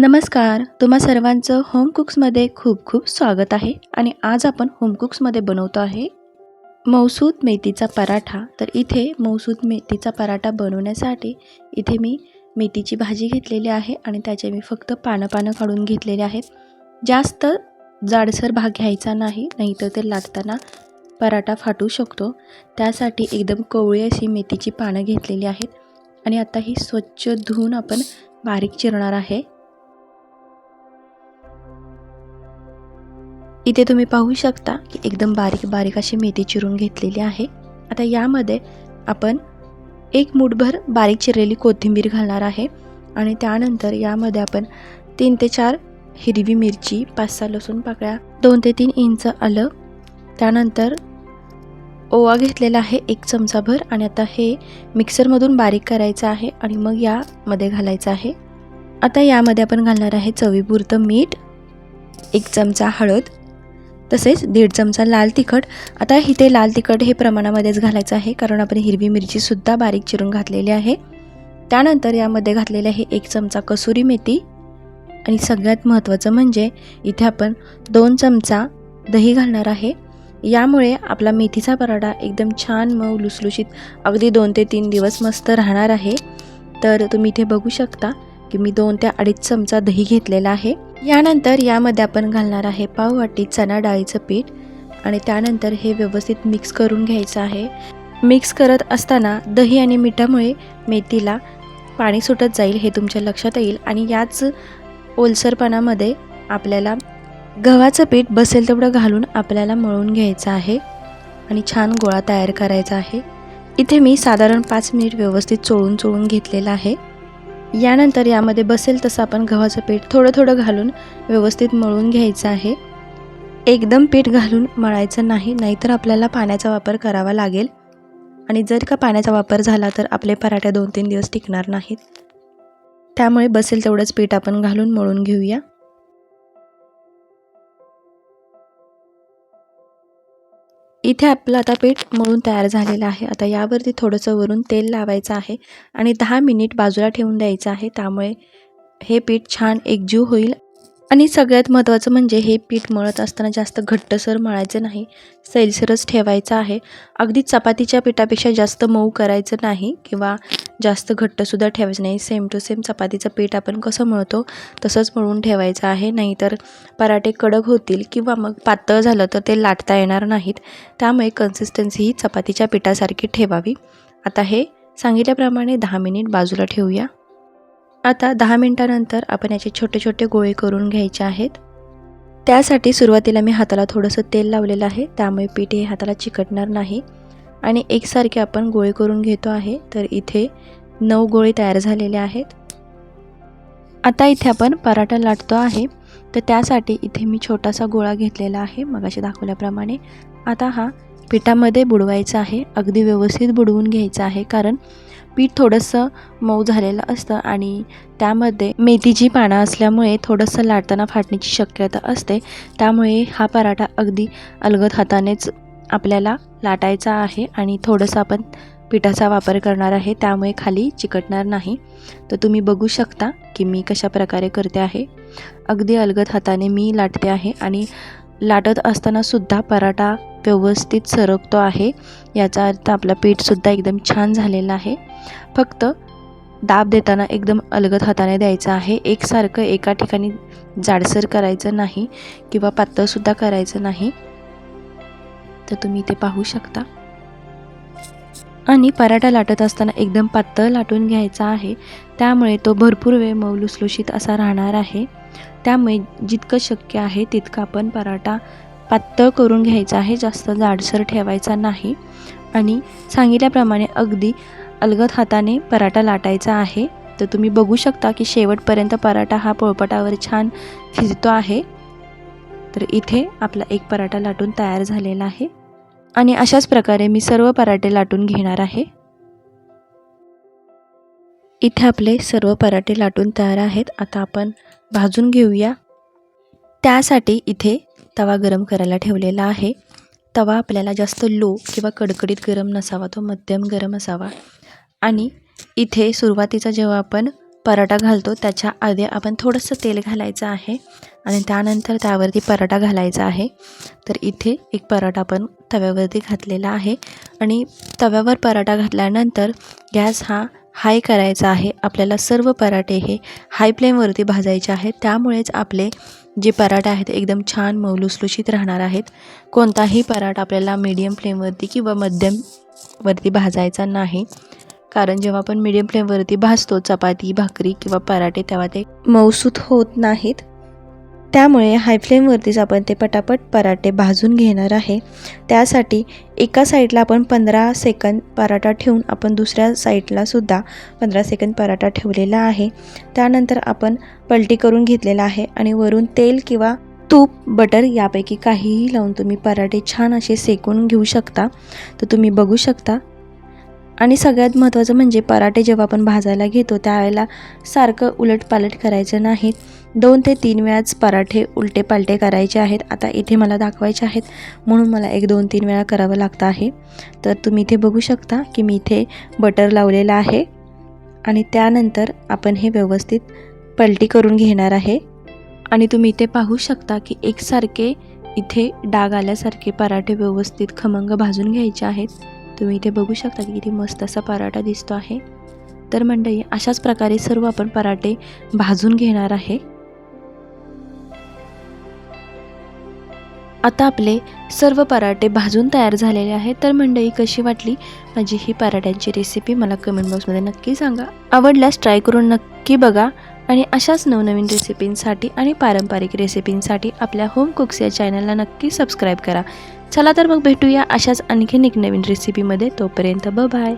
नमस्कार तुम्हा सर्वांचं होम कुक्समध्ये खूप खूप स्वागत आहे आणि आज आपण होम कुक्समध्ये बनवतो आहे मौसूद मेथीचा पराठा. तर इथे मौसूद मेथीचा पराठा बनवण्यासाठी इथे मी मेथीची भाजी घेतलेली आहे आणि त्याचे मी फक्त पानं पानं काढून घेतलेले आहेत. जास्त जाडसर भाग घ्यायचा नाही नाहीतर ते लाटताना पराठा फाटू शकतो. त्यासाठी एकदम कोवळी अशी मेथीची पानं घेतलेली आहेत आणि आता ही स्वच्छ धुवून आपण बारीक चिरणार आहे. इथे तुम्ही पाहू शकता की एकदम बारीक बारीक अशी मेथी चिरून घेतलेली आहे. आता यामध्ये आपण एक मुठभर बारीक चिरलेली कोथिंबीर घालणार आहे आणि त्यानंतर यामध्ये आपण तीन ते चार हिरवी मिरची पाच सहा लसूण पाकळ्या दोन ते तीन इंच आलं. त्यानंतर ओवा घेतलेला आहे एक चमचाभर आणि आता हे मिक्सरमधून बारीक करायचं आहे आणि मग यामध्ये घालायचं आहे. आता यामध्ये आपण घालणार आहे चवीपुरतं मीठ एक चमचा हळद तसेच दीड चमचा लाल तिखट. आता इथे लाल तिखट हे प्रमाणामध्येच घालायचं आहे कारण आपण हिरवी मिरचीसुद्धा बारीक चिरून घातलेली आहे. त्यानंतर यामध्ये घातलेले आहे एक चमचा कसुरी मेथी. आणि सगळ्यात महत्त्वाचं म्हणजे इथे आपण दोन चमचा दही घालणार आहे. यामुळे आपला मेथीचा पराठा एकदम छान मऊ लुसलुशीत अगदी दोन ते तीन दिवस मस्त राहणार आहे. तर तुम्ही इथे बघू शकता की मी दोन ते अडीच चमचा दही घेतलेला आहे. यानंतर यामध्ये आपण घालणार आहे पाववाटी चणा डाळीचं पीठ आणि त्यानंतर हे व्यवस्थित मिक्स करून घ्यायचं आहे. मिक्स करत असताना दही आणि मिठामुळे मेथीला पाणी सुटत जाईल हे तुमच्या लक्षात येईल आणि याच ओलसरपणामध्ये आपल्याला गव्हाचं पीठ बसेल तेवढं घालून आपल्याला मळून घ्यायचं आहे आणि छान गोळा तयार करायचा आहे. इथे मी साधारण पाच मिनिट व्यवस्थित चोळून चोळून घेतलेलं आहे. यानंतर यामध्ये बसेल तसं आपण गव्हाचं पीठ थोडं थोडं घालून व्यवस्थित मळून घ्यायचं आहे. एकदम पीठ घालून मळायचं नाही नाहीतर आपल्याला पाण्याचा वापर करावा लागेल. आणि जर का पाण्याचा वापर झाला तर आपले पराठे दोन तीन दिवस टिकणार नाहीत. त्यामुळे बसेल तेवढंच पीठ आपण घालून मळून घेऊया. इथे आपलं आता पीठ मळून तयार झालेलं आहे. आता यावरती थोडंसं वरून तेल लावायचं आहे आणि दहा मिनिट बाजूला ठेवून द्यायचं आहे. त्यामुळे हे पीठ छान एकजीव होईल. आणि सगळ्यात महत्त्वाचं म्हणजे हे पीठ मळत असताना जास्त घट्टसर मळायचं नाही. सैलसरच ठेवायचं आहे. अगदी चपातीच्या पिठापेक्षा जास्त मऊ करायचं नाही किंवा जास्त घट्टसुद्धा ठेवायचं नाही. सेम टू सेम चपातीचं पीठ आपण कसं मळतो तसंच मळून ठेवायचं आहे. नाहीतर पराठे कडक होतील किंवा मग पातळ झालं तर ते लाटता येणार नाहीत. त्यामुळे कन्सिस्टन्सी ही चपातीच्या पिठासारखी ठेवावी. आता हे सांगितल्याप्रमाणे दहा मिनिट बाजूला ठेवूया. आता दहा मिनटानंतर आपण याचे छोटे छोटे गोळे करून घ्यायचे आहेत. त्यासाठी सुरुवातीला मी हाताला थोडंसं तेल लावलेलं आहे. त्यामुळे पीठ हे हाताला चिकटणार नाही. आणि एकसारखे आपण गोळे करून घेतो आहे तर इथे नऊ गोळे तयार झालेले आहेत. आता इथे आपण पराठा लाटतो आहे तर त्यासाठी इथे मी छोटासा गोळा घेतलेला आहे मगाशी दाखवल्याप्रमाणे. आता हा पिठामध्ये बुडवायचा आहे अगदी व्यवस्थित बुडवून घ्यायचा आहे कारण पीठ थोडंसं मऊ झालेलं असतं आणि त्यामध्ये मेथीची पानं असल्यामुळे थोडंसं लाटताना फाटण्याची शक्यता असते. त्यामुळे हा पराठा अगदी अलगद हातानेच आपल्याला लाटायचा आहे आणि थोडंसं आपण पिठाचा वापर करणार आहे त्यामुळे खाली चिकटणार नाही. तर तुम्ही बघू शकता की मी कशा प्रकारे करते आहे. अगदी अलगद हाताने मी लाटते आहे आणि लाटत असतानासुद्धा पराठा व्यवस्थित सरकतो आहे. याचा अर्थ आपला पीठसुद्धा एकदम छान झालेला आहे. फक्त दाब देताना एकदम अलगद हाताने द्यायचं आहे. एकसारखं एका ठिकाणी जाडसर करायचं नाही किंवा पातळसुद्धा करायचं नाही. तर तुम्ही ते पाहू शकता. आणि पराठा लाटत असताना एकदम पातळ लाटून घ्यायचा आहे. त्यामुळे तो भरपूर वेळ मऊ लुसलुशीत असा राहणार आहे. त्यामुळे जितकं शक्य आहे तितकं आपण पराठा पातळ करून घ्यायचा आहे. जास्त जाडसर ठेवायचा नाही. आणि सांगितल्याप्रमाणे अगदी अलगद हाताने पराठा लाटायचा आहे. तर तुम्ही बघू शकता की शेवटपर्यंत पराठा हा पोळपटावर छान शिजतो आहे. तर इथे आपला एक पराठा लाटून तयार झालेला आहे. आणि अशाच प्रकारे मी सर्व पराठे लाटून घेणार आहे. इथे आपले सर्व पराठे लाटून तयार आहेत. आता आपण भाजून घेऊया. त्यासाठी इथे तवा गरम करायला ठेवलेला आहे. तवा आपल्याला जास्त लो किंवा कडकडीत गरम नसावा तो मध्यम गरम असावा. आणि इथे सुरुवातीचा जेव्हा आपण पराठा घालतो. त्याच्या आधी आपण थोडंसं तेल घालायचं आहे आणि त्यानंतर त्यावरती पराठा घालायचा आहे. तर इथे एक पराठा आपण तव्यावरती घातलेला आहे आणि तव्यावर पराठा घातल्यानंतर गॅस हा हाय करायचा आहे. आपल्याला सर्व पराठे हे हाय फ्लेमवरती भाजायचे आहेत. त्यामुळेच आपले जे पराठे आहेत एकदम छान मौलुसलुशीत राहणार आहेत. कोणताही पराठा आपल्याला मीडियम फ्लेमवरती किंवा मध्यमवरती भाजायचा नाही. कारण जेव्हा आपण मीडियम फ्लेमवरती भाजतो चपाती भाकरी किंवा पराठे तेव्हा ते मऊसूत होत नाहीत. त्यामुळे हाय फ्लेमवरतीच आपण ते पटापट पराठे भाजून घेणार आहे. त्यासाठी एका साईडला आपण पंधरा सेकंद पराठा ठेवून आपण दुसऱ्या साईडलासुद्धा पंधरा सेकंद पराठा ठेवलेला आहे. त्यानंतर आपण पलटी करून घेतलेला आहे आणि वरून तेल किंवा तूप बटर यापैकी काहीही लावून तुम्ही पराठे छान असे सेकून घेऊ शकता. तर तुम्ही बघू शकता आणि सगळ्यात महत्त्वाचं म्हणजे पराठे जेव्हा आपण भाजायला घेतो त्यावेळेला सारखं उलटपालट करायचं नाही. दोन ते तीन वेळाच पराठे उलटे पालटे करायचे आहेत. आता इथे मला दाखवायचे आहेत. म्हणून मला एक दोन तीन वेळा करावं लागतं आहे. तर तुम्ही इथे बघू शकता की मी इथे बटर लावलेलं आहे. आणि त्यानंतर आपण हे व्यवस्थित पलटी करून घेणार आहे. आणि तुम्ही इथे पाहू शकता की एकसारखे इथे डाग आल्यासारखे पराठे व्यवस्थित खमंग भाजून घ्यायचे आहेत. तुम्ही इथे बघू शकता की किती मस्त असा पराठा दिसतो आहे. तर मंडळी अशाच प्रकारे सर्व आपण पराठे भाजून घेणार आहे. आता आपले सर्व पराठे भाजून तयार झालेले आहेत. तर मंडळी कशी वाटली माझी ही पराठ्यांची रेसिपी मला कमेंट बॉक्समध्ये नक्की सांगा. आवडल्यास ट्राय करून नक्की बघा आणि अशाच नवनवीन रेसिपींसाठी आणि पारंपरिक रेसिपींसाठी आपल्या होम कुक्स या चॅनलला नक्की सबस्क्राईब करा. चला तर मग भेटूया अशाच आणखीन एक नवीन रेसिपीमध्ये तोपर्यंत ब बाय